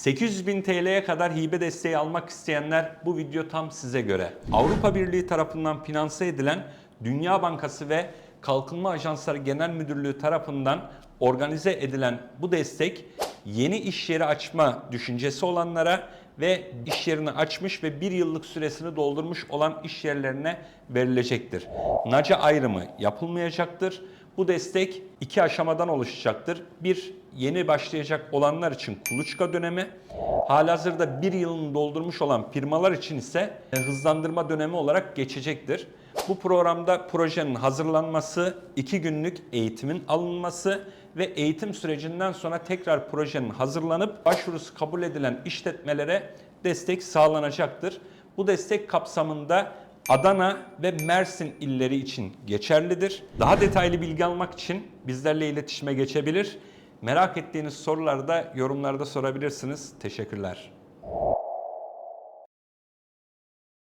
800 bin TL'ye kadar hibe desteği almak isteyenler bu video tam size göre. Avrupa Birliği tarafından finanse edilen Dünya Bankası ve Kalkınma Ajansları Genel Müdürlüğü tarafından organize edilen bu destek yeni iş yeri açma düşüncesi olanlara ve iş yerini açmış ve bir yıllık süresini doldurmuş olan iş yerlerine verilecektir. NACA ayrımı yapılmayacaktır. Bu destek iki aşamadan oluşacaktır. Bir, yeni başlayacak olanlar için kuluçka dönemi, halihazırda bir yılını doldurmuş olan firmalar için ise hızlandırma dönemi olarak geçecektir. Bu programda projenin hazırlanması, iki günlük eğitimin alınması ve eğitim sürecinden sonra tekrar projenin hazırlanıp başvurusu kabul edilen işletmelere destek sağlanacaktır. Bu destek kapsamında Adana ve Mersin illeri için geçerlidir. Daha detaylı bilgi almak için bizlerle iletişime geçebilir. Merak ettiğiniz soruları da yorumlarda sorabilirsiniz. Teşekkürler.